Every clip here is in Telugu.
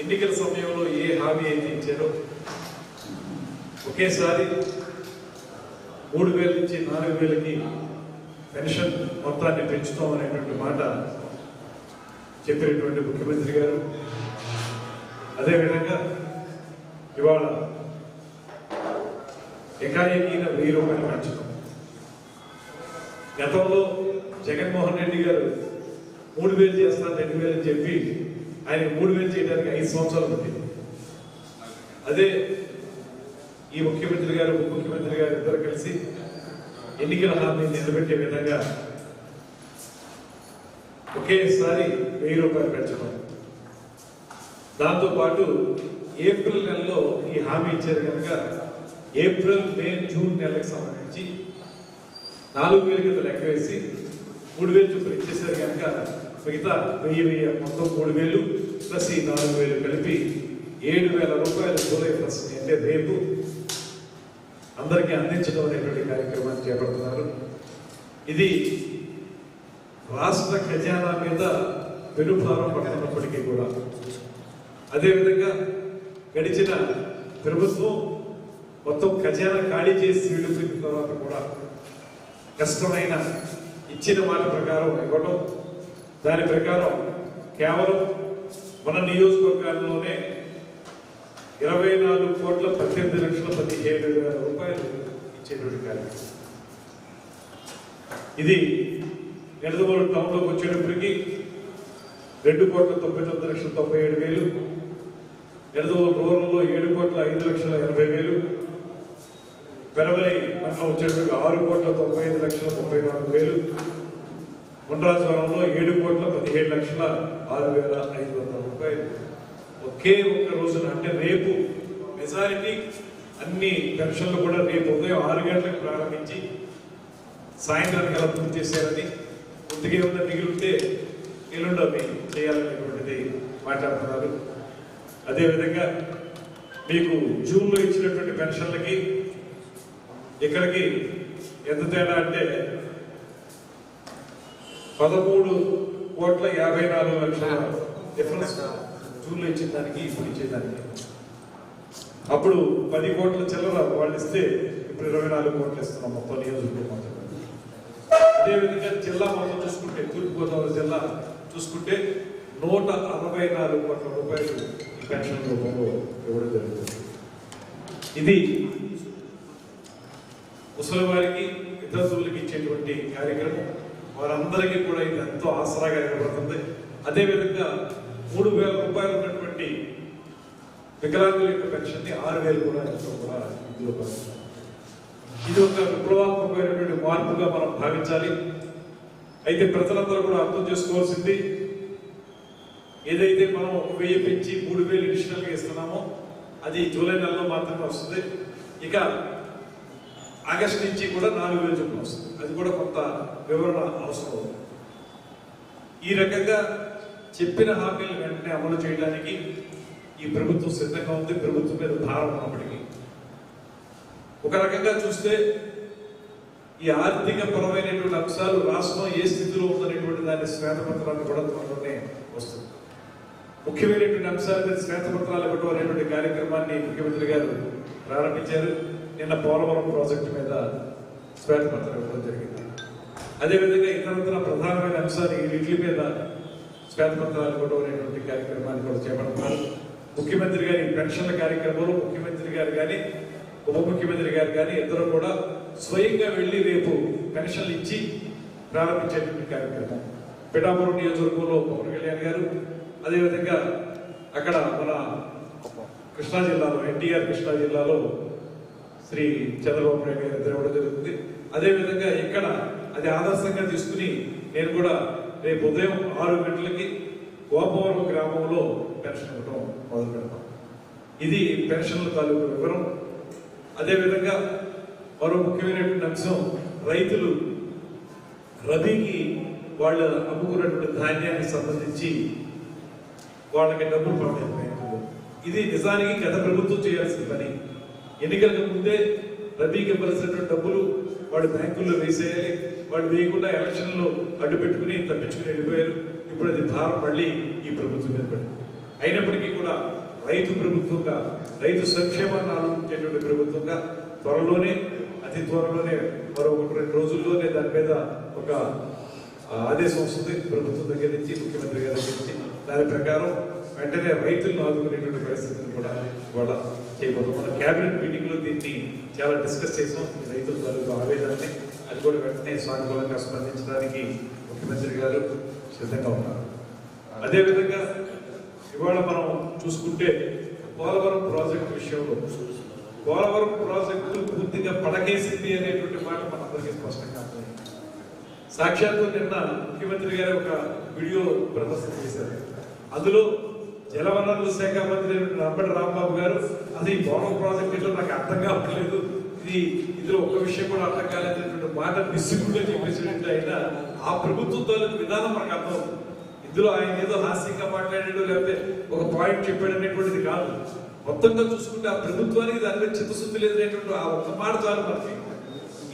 ఎన్నికల సమయంలో ఏ హామీ అయితే ఇచ్చారో ఒకేసారి మూడు వేల నుంచి నాలుగు వేలకి పెన్షన్ మొత్తాన్ని పెంచుతాం అనేటువంటి మాట చెప్పినటువంటి ముఖ్యమంత్రి గారు. అదేవిధంగా ఇవాళ ఎకాయకీన వెయ్యి రూపాయలు పెంచడం గతంలో జగన్మోహన్ రెడ్డి గారు మూడు వేలు చేస్తాను రెండు వేలు చెప్పి ఆయన మూడు వేలు చేయడానికి ఐదు సంవత్సరాలు పట్టింది అదే ఈ ముఖ్యమంత్రి గారు ఉప ముఖ్యమంత్రి గారు ఇద్దరు కలిసి ఎన్నికల హామీని నిలబెట్టే విధంగా ఒకేసారి వెయ్యి రూపాయలు పెంచడం దాంతో పాటు ఏప్రిల్ నెలలో ఈ హామీ ఇచ్చారు కనుక ఏప్రిల్ మే జూన్ నెలకు సంబంధించి నాలుగు వేల కింద లెక్క వేసి మూడు వేలు చొప్పున ఇచ్చేసారు కనుక మిగతా వెయ్యి వెయ్యి మొత్తం మూడు వేలు ప్లస్ ఈ నాలుగు వేలు కలిపి ఏడు వేల రూపాయలు జూలై ఫస్ట్ అంటే రేపు అందరికీ అందించడం అనేటువంటి కార్యక్రమాన్ని చేపడుతున్నారు. ఇది రాష్ట్ర ఖజానా మీద పెనుభారం పడుతున్నప్పటికీ కూడా. అదేవిధంగా గడిచిన ప్రభుత్వం మొత్తం ఖజానా ఖాళీ చేసి వెళ్ళిపోయిన తర్వాత కూడా కష్టమైన ఇచ్చిన మాట ప్రకారం ఇవ్వడం దాని ప్రకారం కేవలం మన నియోజకవర్గాల్లోనే ఇరవై నాలుగు కోట్ల పద్దెనిమిది లక్షల పదిహేడు వేల రూపాయలు ఇచ్చేటువంటి కార్యక్రమం. ఇది నిడదవోలు టౌన్లోకి వచ్చేటప్పటికి రెండు కోట్ల తొంభై తొమ్మిది లక్షల తొంభై ఏడు వేలు నిడదవోలు రూరల్లో ఏడు కోట్ల ఐదు లక్షల ఎనభై వేలు పెరవలి మండలం వచ్చేటప్పటికి ఆరు కోట్ల తొంభై ఐదు లక్షల ముప్పై నాలుగు వేలు ముండ్రాజవరంలో ఏడు కోట్ల పదిహేడు లక్షల ఆరు వేల ఐదు వందల రూపాయలు. ఒకే ఒక్క రోజున అంటే రేపు మెజారిటీ అన్ని పెన్షన్లు కూడా రేపు ఉదయం ఆరు గంటలకు ప్రారంభించి సాయంత్రానికి అలా పూర్తి చేశారని కొద్దిగా ఏమన్నా మిగిలితే ఎల్లుండో మీరు చేయాలనేటువంటిది మాట్లాడుతున్నారు. అదేవిధంగా మీకు జూన్లో ఇచ్చినటువంటి పెన్షన్లకి ఇక్కడికి ఎంత తేడా అంటే పదమూడు కోట్ల యాభై నాలుగు లక్షల డిఫరెన్స్ జూన్లో ఇచ్చిన దానికి ఇప్పుడు ఇచ్చేదానికి. అప్పుడు పది కోట్ల చిల్లర వాళ్ళు ఇస్తే ఇప్పుడు ఇరవై నాలుగు కోట్లు ఇస్తున్నాం మొత్తం నియోజకవర్గం. అదేవిధంగా జిల్లా మొత్తం చూసుకుంటే తూర్పుగోదావరి జిల్లా చూసుకుంటే నూట అరవై నాలుగు కోట్ల రూపాయలు ఈ పెన్షన్ రూపంలో ఇవ్వడం జరుగుతుంది. ఇది ముసలి వారికి వితంతువులకి ఇచ్చేటువంటి కార్యక్రమం. వారందరికీ కూడా ఇది ఎంతో ఆసరాగా నిలబడుతుంది. అదేవిధంగా మూడు వేల రూపాయలు ఉన్నటువంటి వికలాంగుల యొక్క పెన్షన్ ఆరు వేలు కూడా కూడా ఇందులో ఇది ఒక విప్లవాత్మకమైనటువంటి మార్పుగా మనం భావించాలి. అయితే ప్రజలందరూ కూడా అర్థం చేసుకోవాల్సింది ఏదైతే మనం ఒక వెయ్యి పెంచి మూడు వేలు అడిషనల్గా ఇస్తున్నామో అది జూలై నెలలో మాత్రమే వస్తుంది. ఇక ఆగస్ట్ నుంచి కూడా నాలుగు వేలు చొప్పున వస్తుంది. అది కూడా కొంత వివరణ అవసరం. అవుతుంది ఈ రకంగా చెప్పిన హామీలు వెంటనే అమలు చేయడానికి ఈ ప్రభుత్వం సిద్ధంగా ఉంది. ప్రభుత్వం మీద భారం ఉన్నప్పటికీ. ఒక రకంగా చూస్తే ఈ ఆర్థిక పరమైనటువంటి అంశాలు రాష్ట్రం ఏ స్థితిలో ఉందనేటువంటి దాని శ్వేతపత్రాన్ని కూడా త్వరలోనే వస్తుంది ముఖ్యమైనటువంటి అంశాల మీద శ్వేతపత్రాలు ఇవ్వడం అనేటువంటి కార్యక్రమాన్ని ముఖ్యమంత్రి గారు ప్రారంభించారు. నిన్న పోలవరం ప్రాజెక్టు మీద శ్వేతపత్రం ఇవ్వడం జరిగింది. అదేవిధంగా ఇతరత్ర ప్రధానమైన అంశాలు ఈ వీటి మీద శ్వేతపత్రాలు ఇవ్వడం అనేటువంటి కార్యక్రమాన్ని కూడా చేపడుతున్నారు. ముఖ్యమంత్రి గారి పెన్షన్ల కార్యక్రమంలో ముఖ్యమంత్రి గారు కానీ ఉప ముఖ్యమంత్రి గారు కానీ ఇద్దరు కూడా స్వయంగా వెళ్ళి రేపు పెన్షన్లు ఇచ్చి ప్రారంభించేటువంటి కార్యక్రమం. పిఠాపురం నియోజకవర్గంలో పవన్ కళ్యాణ్ గారు అదేవిధంగా అక్కడ మన కృష్ణా జిల్లాలో ఎన్టీఆర్ కృష్ణా జిల్లాలో శ్రీ చంద్రబాబు నాయుడు గారు తెరవడం జరుగుతుంది. అదేవిధంగా ఇక్కడ అది ఆదర్శంగా తీసుకుని నేను కూడా రేపు ఉదయం ఆరు గంటలకి గోపవరం గ్రామంలో పెన్షన్ ఇవ్వడం మొదలు పెడతాం. ఇది పెన్షన్ల తాలూకు వివరం. అదేవిధంగా మరో ముఖ్యమైనటువంటి అంశం రైతులు రబీకి వాళ్ళు అమ్ముకున్నటువంటి ధాన్యానికి సంబంధించి వాళ్ళకి డబ్బులు పడలేదు ఇది నిజానికి గత ప్రభుత్వం చేయాల్సిన పని. ఎన్నికలకు ముందే రబీకి ఇవ్వాల్సినటువంటి డబ్బులు వాడు బ్యాంకుల్లో వేసేయాలి. వాడు వేయకుండా ఎలక్షన్లో అడ్డు పెట్టుకుని తప్పించుకుని వెళ్ళిపోయారు. ఇప్పుడు అది భారం మళ్ళీ ఈ ప్రభుత్వం మీద పడింది. అయినప్పటికీ కూడా రైతు ప్రభుత్వంగా రైతు సంక్షేమాన్ని ఆలోచించేటువంటి ప్రభుత్వంగా త్వరలోనే అతి త్వరలోనే మరో ఒకటి రెండు రోజుల్లోనే దాని మీద ఒక ఆదేశం వస్తుంది. ప్రభుత్వం దగ్గర నుంచి ముఖ్యమంత్రి గారి దగ్గర నుంచి. దాని ప్రకారం వెంటనే రైతులను ఆదుకునేటువంటి పరిస్థితిని కూడా ఇవాళ చేయబోతాం మన క్యాబినెట్ మీటింగ్లో దీన్ని చాలా డిస్కస్ చేసాం. రైతుల తాలూకు ఆవేదనని అది కూడా వెంటనే సానుకూలంగా స్పందించడానికి ముఖ్యమంత్రి గారు సిద్ధంగా ఉన్నారు. అదేవిధంగా ఇవాళ మనం చూసుకుంటే పోలవరం ప్రాజెక్టు విషయంలో పోలవరం ప్రాజెక్టు పూర్తిగా పడకేసింది అనేటువంటి మాట మనందరికీ స్పష్టంగా అర్థమైంది. సాక్షాత్తు నిన్న ముఖ్యమంత్రి గారు ఒక వీడియో ప్రదర్శన చేశారు. అందులో జలవనరుల శాఖ మంత్రి రంపటి రాంబాబు గారు అసలు ఈ పోలవరం ప్రాజెక్ట్ ఇట్లా నాకు అర్థం కావట్లేదు. ఇది ఇందులో ఒక్క విషయం కూడా అర్థం కాలేదనేటువంటి మాట నిస్సిగ్గుగా చెప్పేసినట్టు అయినా ఆ ప్రభుత్వం తాలూకు విధానం మనకు అర్థం ఇందులో ఆయన ఏదో హాస్యంగా మాట్లాడాడు లేకపోతే ఒక పాయింట్ చెప్పాడు అనేటువంటిది కాదు. మొత్తంగా చూసుకుంటే ఆ ప్రభుత్వానికి దాని మీద చిత్తశుద్ధి లేదనేటువంటి ఆ ఒక్క మాట చాలు మనకి.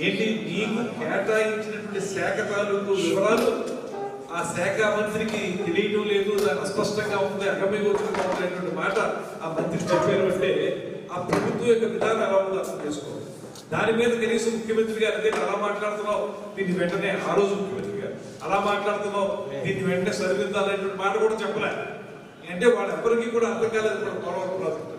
ఏంటి? నీకు కేటాయించినటువంటి శాఖ తాలూకు వివరాలు ఆ శాఖ మంత్రికి తెలియడం లేదు దాని అస్పష్టంగా ఉంది అగమ్యగోచరంగా మాట ఆ మంత్రి చెప్పారు అంటే ఆ ప్రభుత్వం యొక్క విధానం ఎలా ఉందో అర్థం చేసుకోవాలి. దాని మీద కనీసం ముఖ్యమంత్రి గారు అదే అలా మాట్లాడుతున్నావు దీన్ని వెంటనే ఆ రోజు ముఖ్యమంత్రి గారు అలా మాట్లాడుతున్నావు దీన్ని వెంటనే సరిదిద్దాలనేటువంటి మాట కూడా చెప్పలే. అంటే వాళ్ళెవ్వరికీ కూడా అర్థం కాలేదు ఇప్పుడు పోలవరం ప్రాజెక్ట్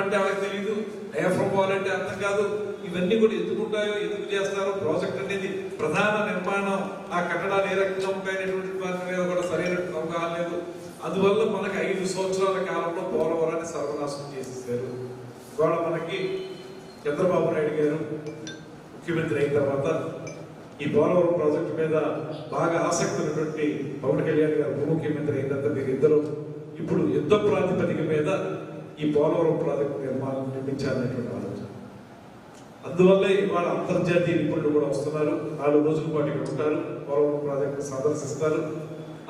అంటే వాళ్ళకి తెలియదు డయాఫ్రమ్ వాల్ అంటే అర్థం కాదు. ఇవన్నీ కూడా ఎందుకు ఉంటాయో ఎందుకు చేస్తారో ప్రాజెక్ట్ అనేది ప్రధాన నిర్మాణం. ఆ కట్టడాలు ఏ రకంగా ఉంటాయనేటువంటి దాని మీద కూడా సరైన అవగాహన లేదు. అందువల్ల మనకి ఐదు సంవత్సరాల కాలంలో పోలవరాన్ని సర్వనాశనం చేసేసారు ఇవాళ మనకి చంద్రబాబు నాయుడు గారు ముఖ్యమంత్రి అయిన తర్వాత ఈ పోలవరం ప్రాజెక్టు మీద బాగా ఆసక్తి ఉన్నటువంటి పవన్ కళ్యాణ్ గారు ఉప ముఖ్యమంత్రి అయిన తర్వాత మీరు ఇద్దరు ఇప్పుడు యుద్ధ ప్రాతిపదిక మీద ఈ పోలవరం ప్రాజెక్టు నిర్మాణం నిర్మించాలనేటువంటి ఆలోచన. అందువల్లే ఇవాళ అంతర్జాతీయ నిపుణులు కూడా వస్తున్నారు. నాలుగు రోజుల పాటు ఇక్కడ ఉంటారు. పోలవరం ప్రాజెక్టు సందర్శిస్తారు.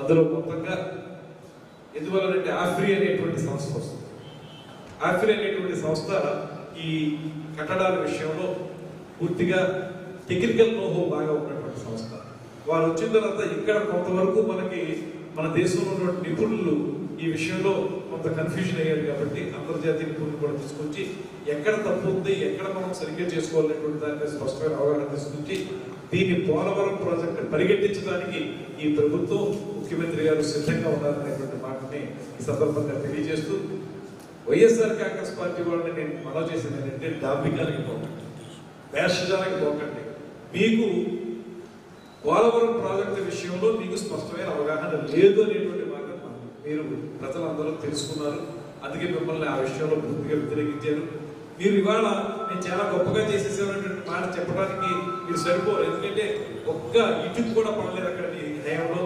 అందులో మొత్తంగా ఎందువల్లనంటే ఆఫ్రీ అనేటువంటి సంస్థ వస్తుంది. ఆఫ్రీ అనేటువంటి సంస్థ ఈ కట్టడాల విషయంలో పూర్తిగా టెక్నికల్ నోహో బాగా ఉన్నటువంటి సంస్థ. వారు వచ్చిన తర్వాత ఇక్కడ కొంతవరకు మనకి మన దేశంలో ఉన్నటువంటి నిపుణులు ఈ విషయంలో కొంత కన్ఫ్యూజన్ అయ్యారు కాబట్టి అంతర్జాతీయ నిపుణులు కూడా తీసుకొచ్చి ఎక్కడ తప్పు ఉంది ఎక్కడ మనం సరిగ్గా చేసుకోవాలనేటువంటి దాని మీద స్పష్టమైన అవగాహన తీసుకొచ్చి దీన్ని పోలవరం ప్రాజెక్ట్ పరిగెట్టించడానికి ఈ ప్రభుత్వం ముఖ్యమంత్రి గారు సిద్ధంగా ఉన్నారనేటువంటి మాటని ఈ సందర్భంగా తెలియజేస్తూ వైఎస్ఆర్ కాంగ్రెస్ పార్టీ వాళ్ళని నేను మనవి చేసింది ఏంటంటే డాంబికానికి పోకండి. వేషజాలకి పోకండి. మీకు పోలవరం ప్రాజెక్టు విషయంలో మీకు స్పష్టమైన అవగాహన లేదు అనేటువంటి మీరు ప్రజలందరూ తెలుసుకున్నారు. అందుకే మిమ్మల్ని ఆ విషయంలో పూర్తిగా వ్యతిరేకించారు మీరు ఇవాళ నేను చాలా గొప్పగా చేసేసేవాటువంటి మాట చెప్పడానికి మీరు సరిపోరు. ఎందుకంటే ఒక్క ఇటుకు కూడా పడలేదు అక్కడ మీ హయాంలో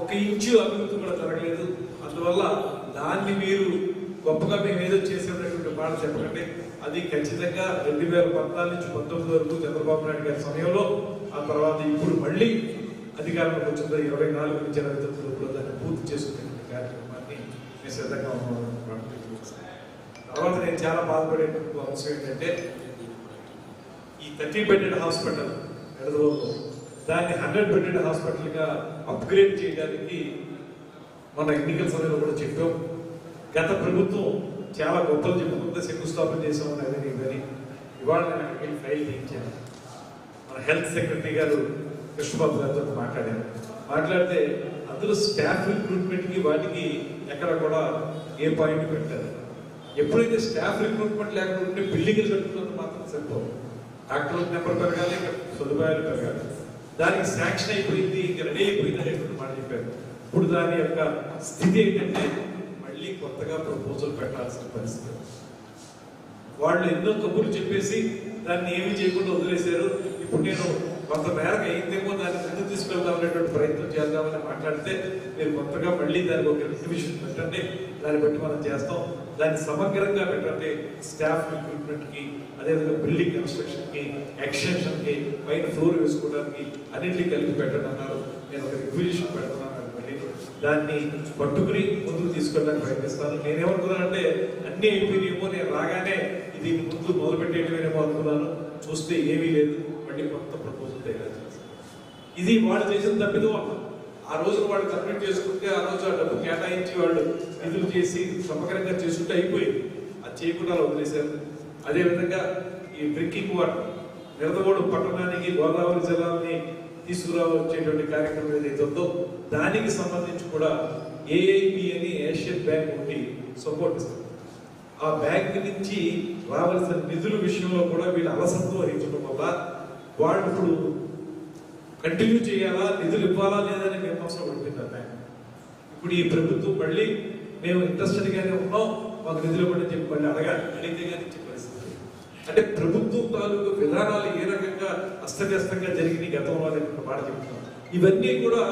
ఒక్క ఇంచు అభివృద్ధి కూడా జరగలేదు. అందువల్ల దాన్ని మీరు గొప్పగా మేము ఏదో చేసేటటువంటి మాట చెప్పకండి. అది ఖచ్చితంగా రెండు వేల పద్నాలుగు నుంచి పంతొమ్మిది వరకు చంద్రబాబు నాయుడు గారి సమయంలో ఆ తర్వాత ఇప్పుడు మళ్ళీ అధికారంలోకి వచ్చిందో ఇరవై నాలుగు నుంచి ఇరవై తొమ్మిది దాన్ని పూర్తి చేసుకునేటువంటి కార్యక్రమాన్ని సిద్ధంగా తర్వాత నేను చాలా బాధపడే అంశం ఏంటంటే ఈ థర్టీ బెడెడ్ హాస్పిటల్ ఎడదవోలో దాన్ని హండ్రెడ్ బెడెడ్ హాస్పిటల్గా అప్గ్రేడ్ చేయడానికి మన ఎన్నికల సమయంలో కూడా చెప్పాం. గత ప్రభుత్వం చాలా గొప్పలు చెప్పుకుంటే శంకుస్థాపన చేసామని నేను కానీ ఇవాళ నేను అక్కడికి ఫైల్ చేయించాను. మన హెల్త్ సెక్రటరీ గారు కృష్ణబాబు గారితో మాట్లాడాను మాట్లాడితే అందులో స్టాఫ్ రిక్రూట్మెంట్కి వాటికి ఎక్కడ కూడా ఏ పాయింట్ పెట్టారు ఎప్పుడైతే స్టాఫ్ రిక్రూట్మెంట్ లేకుండా ఉంటే బిల్డింగ్లు కట్టుకున్నందుకు మాత్రం సరిపోదు డాక్టర్ల నెంబర్ పెరగాలి సదుపాయాలు పెరగాలి. దానికి శాంక్షన్ అయిపోయింది ఇంకా రెడీ అయిపోయింది అనేటువంటి మాట చెప్పారు. ఇప్పుడు దాని యొక్క స్థితి ఏంటంటే మళ్ళీ కొత్తగా ప్రపోజల్ పెట్టాల్సిన పరిస్థితి. వాళ్ళు ఎన్నో కబుర్లు చెప్పేసి దాన్ని ఏమీ చేయకుండా వదిలేశారు. ఇప్పుడు నేను కొంత మేరకు అయిందేమో దాన్ని ముందు తీసుకెళ్దామనేటువంటి ప్రయత్నం చేద్దామని మాట్లాడితే మీరు కొత్తగా మళ్ళీ దానికి ఒక ఎగ్జిబిషన్ పెట్టండి. దాన్ని బట్టి మనం చేస్తాం. దాన్ని సమగ్రంగా పెట్టండి. స్టాఫ్ రిక్రూట్మెంట్కి అదేవిధంగా బిల్డింగ్ కన్స్ట్రక్షన్కి ఎక్స్టెన్షన్కి పైన ఫ్లోర్ వేసుకోవడానికి అన్నింటినీ కలిపి పెట్టండి అన్నారు నేను ఒక రిక్విజిషన్ పెడుతున్నాను మళ్ళీ. దాన్ని పట్టుకుని ముందుకు తీసుకెళ్ళడానికి ప్రయత్నిస్తాను. నేనేమనుకున్నానంటే అన్ని అయిపోయినాయేమో నేను రాగానే ఇది ముందు మొదలు పెట్టేయడమేమో అనుకున్నాను. చూస్తే ఏమీ లేదు. మళ్ళీ కొత్త ఇది వాళ్ళు చేసిన తప్పిదం ఆ రోజు వాళ్ళు కంప్లీట్ చేసుకుంటే ఆ రోజు ఆ డబ్బు కేటాయించి వాళ్ళు నిధులు చేసి సమగ్రంగా చేసుకుంటే అయిపోయింది. అది చేయకుండా వదిలేశారు. అదేవిధంగా ఈ డ్రింకింగ్ వాటర్ నిరదగోడు పట్టణానికి గోదావరి జలాన్ని తీసుకురావచ్చేటువంటి కార్యక్రమం ఏదైతే ఉందో దానికి సంబంధించి కూడా ఏఐబి అని ఏషియన్ బ్యాంక్ ఉండి సపోర్ట్ ఇస్తుంది. ఆ బ్యాంక్ నుంచి రావాల్సిన నిధుల విషయంలో కూడా వీళ్ళు అలసత్వం వహించడం వల్ల వాళ్ళు ఇప్పుడు కంటిన్యూ చేయాలా? నిధులు ఇవ్వాలా లేదని మీమాంసలో పడిపోయింది ఆ బ్యాంక్ ఇప్పుడు ఈ ప్రభుత్వం మళ్ళీ మేము ఇంట్రెస్టెడ్ గానే ఉన్నాం మాకు నిధులు ఇవ్వండి చెప్పి మళ్ళీ అడగాలి. అడిగితే కానీ చెప్పేస్తుంది అంటే ప్రభుత్వం తాలూకు విధానాలు ఏ రకంగా అస్తవ్యస్తంగా జరిగినాయి గతంలో అని మాట చెప్తున్నాం. ఇవన్నీ కూడా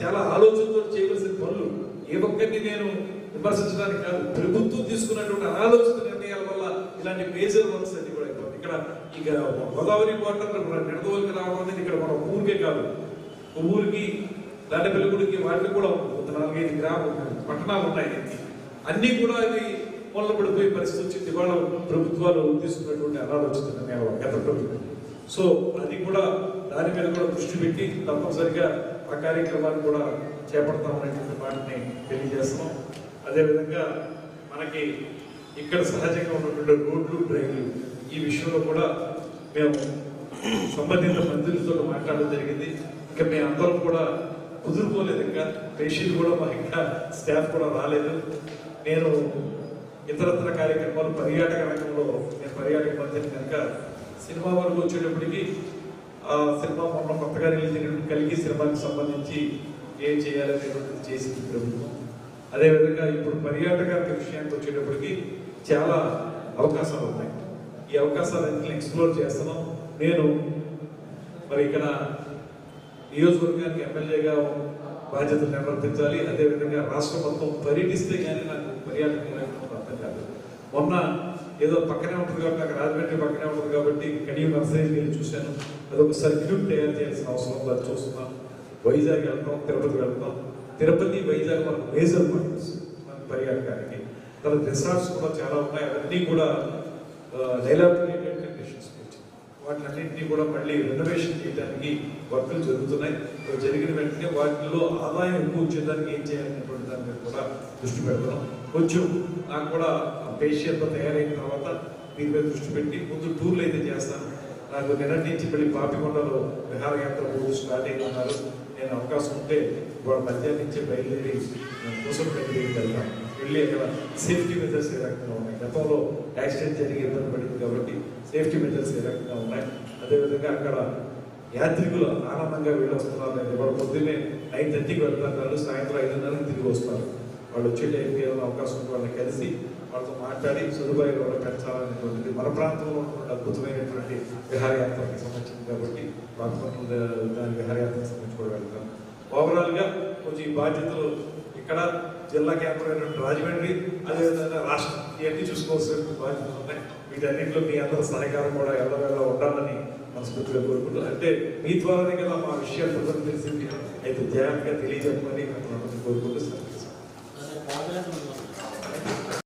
చాలా ఆలోచనతో చేయవలసిన పనులు. ఏ ఒక్కరిని నేను విమర్శించడానికి కాదు ప్రభుత్వం తీసుకున్నటువంటి అనాలోచిత నిర్ణయాల వల్ల ఇలాంటి మేజర్ వర్క్స్ అన్ని కూడా ఇక్కడ ఇక గోదావరి వాటర్ నిడదవలకి రావడం అనేది ఇక్కడ మన ఊరికే కాదు. ఒక ఊరికి దాటపల్లిగుడికి వాటికి కూడా నాలుగైదు గ్రామ పట్టణాలు ఉన్నాయి. అన్ని కూడా అది మొదల పడిపోయే పరిస్థితి వచ్చింది. ఇవాళ ప్రభుత్వాలు తీసుకున్నటువంటి అనాలోచిత నిర్ణయాలు గత ప్రభుత్వం. సో అది కూడా దాని మీద కూడా దృష్టి పెట్టి తప్పనిసరిగా ఆ కార్యక్రమాన్ని కూడా చేపడతామనేటువంటి మాటని తెలియజేస్తున్నాం. అదేవిధంగా మనకి ఇక్కడ సహజంగా ఉన్నటువంటి రోడ్లు డ్రైన్లు ఈ విషయంలో కూడా మేము సంబంధిత మంత్రులతో మాట్లాడడం జరిగింది. ఇంకా మేము అందరం కూడా కుదురుకోలేదు ఇంకా. పేషెంట్ కూడా మాకు ఇంకా స్టాఫ్ కూడా రాలేదు. నేను ఇతరత్ర కార్యక్రమాలు పర్యాటక రంగంలో నేను పర్యాటక మంత్రిని కనుక సినిమా వరకు వచ్చేటప్పటికి ఆ సినిమా మొన్న కొత్తగా రిలీజ్ అయినటువంటి కలిగి సినిమాకి సంబంధించి ఏం చేయాలనేటువంటిది చేసింది ప్రభుత్వం. అదేవిధంగా ఇప్పుడు పర్యాటక విషయానికి వచ్చేటప్పటికి చాలా అవకాశాలు ఉన్నాయి. ఈ అవకాశాలన్నీ ఎక్స్ప్లోర్ చేస్తున్నాం. నేను మరి ఇక్కడ నియోజకవర్గానికి ఎమ్మెల్యేగా బాధ్యతలు నిర్వర్తించాలి. అదేవిధంగా రాష్ట్ర మొత్తం పర్యటిస్తే కానీ నాకు పర్యాటకం లేకుండా అర్థం కాదు. మొన్న ఏదో పక్కనే ఉంటుంది కాబట్టి నాకు రాజమండ్రి పక్కనే ఉంటుంది కాబట్టి కడియం నర్సరీ వెళ్ళి చూశాను. అది ఒక సర్క్యూట్ తయారు చేయాల్సిన అవసరం ఉందని చూస్తున్నాం. వైజాగ్ వెళ్తాం తిరుపతి వెళ్తాం. తిరుపతి వైజాగ్ మనకు మేజర్ పాయింట్స్ మన పర్యాటకానికి. తర్వాత రిసార్ట్స్ కూడా చాలా ఉన్నాయి. అవన్నీ కూడా డైలాబిలిటెడ్ కండిషన్స్ వాటిలన్నింటినీ కూడా మళ్ళీ రెనోవేషన్ చేయడానికి వర్కులు జరుగుతున్నాయి. జరిగిన వెంటనే వాటిలో ఆదాయం ఎక్కువ వచ్చేదానికి ఏం చేయాలనేటువంటి దాని మీద కూడా దృష్టి పెడతాం కొంచెం నాకు కూడా పేషియల్తో తయారైన తర్వాత దీని మీద దృష్టి పెట్టి ముందు టూర్లు అయితే చేస్తాను. నాకు నిన్నటి నుంచి మళ్ళీ పాపికొండలో విహారయాత్ర రోజు స్టార్ట్ అయిందన్నారు నేను అవకాశం ఉంటే వాళ్ళ మధ్యాహ్నం నుంచి బయలుదేరి కోసం దగ్గరికి వెళ్తాను. వెళ్ళి అక్కడ సేఫ్టీ మెజర్స్ ఏ రకంగా ఉన్నాయి? గతంలో యాక్సిడెంట్ జరిగి ఇబ్బంది పడింది కాబట్టి సేఫ్టీ మెజర్స్ ఏ రకంగా ఉన్నాయి? అదేవిధంగా అక్కడ యాత్రికులు ఆనందంగా వెళ్ళి వస్తున్నారు. లేదు వాళ్ళు పొద్దున్నే నైన్ థర్టీకి వెళ్తున్నారు సాయంత్రం ఐదున్నరకి తిరిగి వస్తారు. వాళ్ళు వచ్చే టైంకి అవకాశం వాళ్ళని కలిసి వాళ్ళతో మాట్లాడి సదుపాయాలు కూడా పెంచాలనేటువంటిది మన ప్రాంతంలో ఉన్నటువంటి అద్భుతమైనటువంటి విహారయాత్రకి సంబంధించింది కాబట్టి ప్రాంతంలో దాని విహారయాత్రకు సంబంధించి కూడా వెళ్తాం ఓవరాల్గా కొంచెం ఈ బాధ్యతలు ఇక్కడ జిల్లా కేంద్రం అయినటువంటి రాజమండ్రి అదేవిధంగా రాష్ట్రం ఇవన్నీ చూసుకోవాల్సిన బాధ్యతలు ఉన్నాయి. వీటన్నింటిలో మీ అందరి సహకారం కూడా ఎల్లవేళ ఉండాలని మనస్ఫూర్తిగా కోరుకుంటున్నాను. అంటే మీ ద్వారానే కదా మా విషయాలు ప్రజలకు తెలిసింది. అయితే ధ్యానంగా తెలియజెప్పమని కోరుకుంటూ సార్